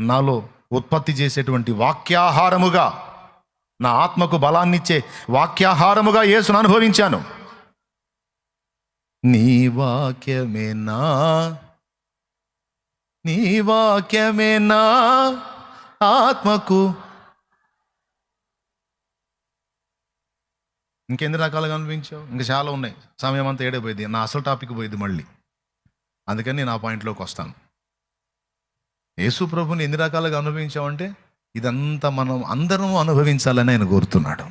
నాలో ఉత్పత్తి చేసేటువంటి వాక్యాహారముగా నా ఆత్మకు బలాన్నిచ్చే వాక్యాహారముగా యేసును అనుభవించాను. నీ వాక్యమేనా? నీ వాక్యమేనా? ఆత్మకు ఇంకెన్ని రకాలుగా అనిపించావు ఇంకా చాలా ఉన్నాయి. సమయం అంతా ఏడే పోయింది నా అసలు టాపిక్ పోయింది మళ్ళీ. అందుకని నేను ఆ పాయింట్లోకి వస్తాను. యేసు ప్రభుని ఎన్ని రకాలుగా అనుభవించామంటే ఇదంతా మనం అందరం అనుభవించాలని ఆయన కోరుతున్నాడు.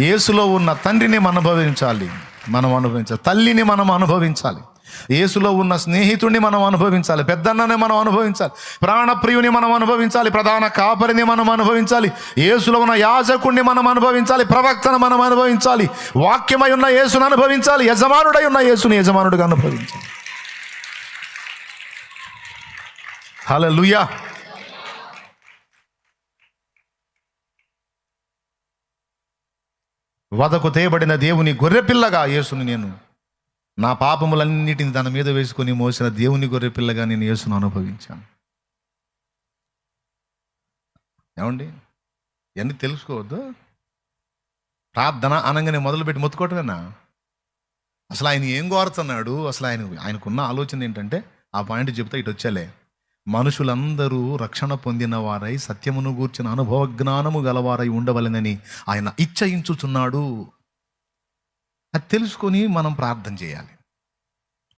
యేసులో ఉన్న తండ్రిని మనం అనుభవించాలి మనం అనుభవించాలి తల్లిని మనం అనుభవించాలి. యేసులో ఉన్న స్నేహితుడిని మనం అనుభవించాలి పెద్దన్నని మనం అనుభవించాలి ప్రాణప్రియుని మనం అనుభవించాలి ప్రధాన కాపరిని మనం అనుభవించాలి యేసులో ఉన్న యాజకుడిని మనం అనుభవించాలి ప్రవక్తను మనం అనుభవించాలి వాక్యమై ఉన్న యేసును అనుభవించాలి యజమానుడై ఉన్న యేసుని యజమానుడిగా అనుభవించాలి. హల్లెలూయా వదకు తేబడిన దేవుని గొర్రెపిల్లగా యేసుని నేను. నా పాపములన్నిటిని తన మీద వేసుకొని మోసిన దేవుని గొర్రెపిల్లగా నేను యేసును అనుభవించాను. ఏమండి? ఇవన్నీ తెలుసుకోవద్దు. ప్రార్థన అనగానే మొదలుపెట్టి మొత్తుకోవటమేనా? అసలు ఆయన ఏం కోరుతున్నాడు? అసలు ఆయన ఆయనకున్న ఆలోచన ఏంటంటే ఆ పాయింట్ చెప్తే ఇటు వచ్చాలే. మనుషులందరూ రక్షణ పొందిన వారై సత్యమును గూర్చిన అనుభవ జ్ఞానము గలవారై ఉండవలెనని ఆయన ఇచ్చయించుచున్నాడు. అది తెలుసుకొని మనం ప్రార్థన చేయాలి.